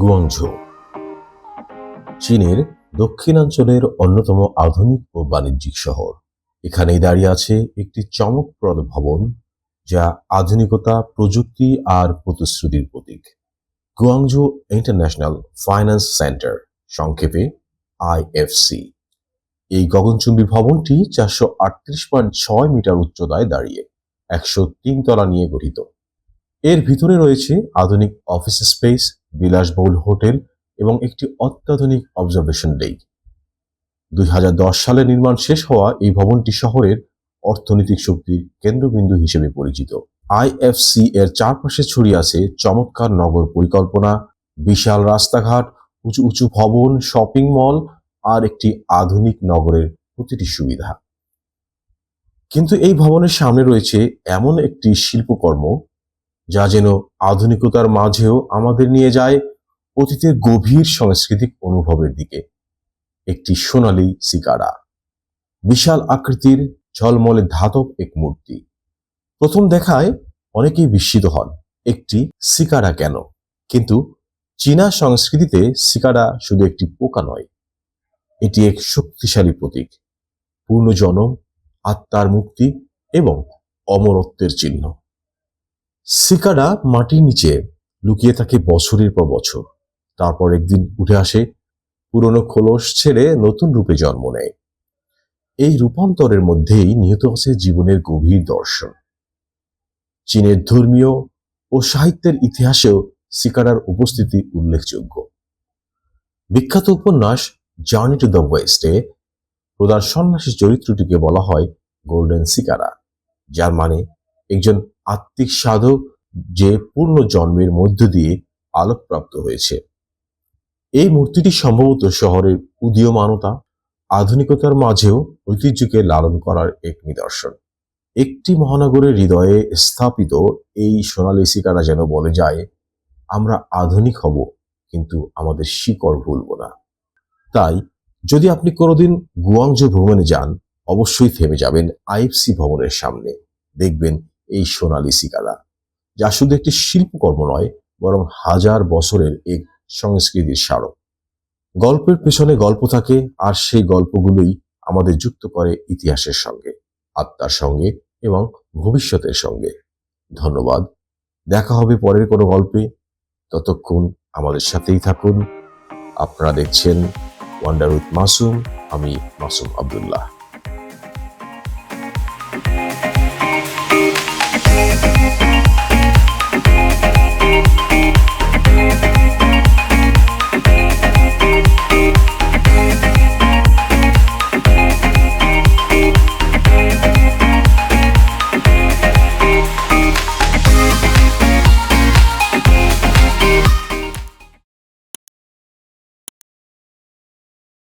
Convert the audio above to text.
Guangzhou. চীনের দক্ষিণাঞ্চলের অন্যতম আধুনিক ও বাণিজ্যিক শহর। এখানেই দাঁড়িয়ে আছে একটি চমকপ্রদ ভবন, যা আধুনিকতা, প্রযুক্তি আর প্রতিশ্রুতির প্রতীক। গুয়াংজো ইন্টারন্যাশনাল ফাইন্যান্স সেন্টার, সংক্ষেপে আইএফসি এই গগনচুম্বী ভবনটি চারশো আটত্রিশ পয়েন্ট ছয় মিটার উচ্চতায় দাঁড়িয়ে একশো তিন তলা নিয়ে গঠিত। এর ভিতরে রয়েছে আধুনিক অফিস স্পেস বিলাসবহুল হোটেল এবং একটি অত্যাধুনিক অবজারভেশন ডেক দুই সালে নির্মাণ শেষ হওয়া এই ভবনটি শহরের অর্থনৈতিক শক্তির কেন্দ্রবিন্দু হিসেবে পরিচিত। আইএফসি এর চারপাশে ছড়িয়ে আছে চমৎকার নগর পরিকল্পনা, বিশাল রাস্তাঘাট, উঁচু উঁচু ভবন শপিং মল আর একটি আধুনিক নগরের প্রতিটি সুবিধা। কিন্তু এই ভবনের সামনে রয়েছে এমন একটি শিল্পকর্ম যা যেন আধুনিকতার মাঝেও আমাদের নিয়ে যায় অতীতের গভীর সাংস্কৃতিক অনুভবের দিকে। একটি সোনালী সিকারা। বিশাল আকৃতির ঝলমলে ধাতব এক মূর্তি। প্রথম দেখায় অনেকেই বিস্মিত হন, একটি সিকারা কেন? কিন্তু চীনা সংস্কৃতিতে সিকারা শুধু একটি পোকা নয়, এটি এক শক্তিশালী প্রতীক, পূর্ণজনম, আত্মার মুক্তি এবং অমরত্বের চিহ্ন। সিকারা মাটির নিচে লুকিয়ে থাকে বছরের পর বছর। তারপর একদিন উঠে আসে, পুরনো খোলস ছেড়ে নতুন রূপে জন্ম নেয়। এই রূপান্তরের মধ্যেই নিহত আছে জীবনের গভীর দর্শন। চীনের ধর্মীয় ও সাহিত্যের ইতিহাসেও সিকারার উপস্থিতি উল্লেখযোগ্য। বিখ্যাত উপন্যাস জার্নি টু দ্য ওয়েস্টে প্রধান সন্ন্যাসী চরিত্রটিকে বলা হয় গোল্ডেন সিকারা যার মানে একজন আত্মিক সাধক যে পূর্ণ জন্মের মধ্য দিয়ে আলোকপ্রাপ্ত হয়েছে। এই মূর্তিটি সম্ভবত শহরের উদীয়মানতা, আধুনিকতার মাঝেও ঐতিহ্যকে লালন করার এক নিদর্শন। একটি মহানগরের হৃদয়ে স্থাপিত এই সোনালী শিকারা যেন বলে যায়, আমরা আধুনিক হব, কিন্তু আমাদের শিকড় ভুলব না। তাই, যদি আপনি কোনোদিন গুয়াংজো ভ্রমণে যান, অবশ্যই থেমে যাবেন আইএফসি ভবনের সামনে। দেখবেন এই সোনালী শিকারা যা শুধু একটি শিল্পকর্ম নয়, বরং হাজার বছরের এক সংস্কৃতির স্মারক। গল্পের পেছনে গল্প থাকে, আর সেই গল্পগুলোই আমাদের যুক্ত করে ইতিহাসের সঙ্গে, আত্মার সঙ্গে এবং ভবিষ্যতের সঙ্গে। ধন্যবাদ। দেখা হবে পরের কোনো গল্পে। ততক্ষণ আমাদের সাথেই থাকুন। আপনারা দেখছেন ওয়ান্ডার উইথ মাসুম আমি মাসুম আবদুল্লাহ।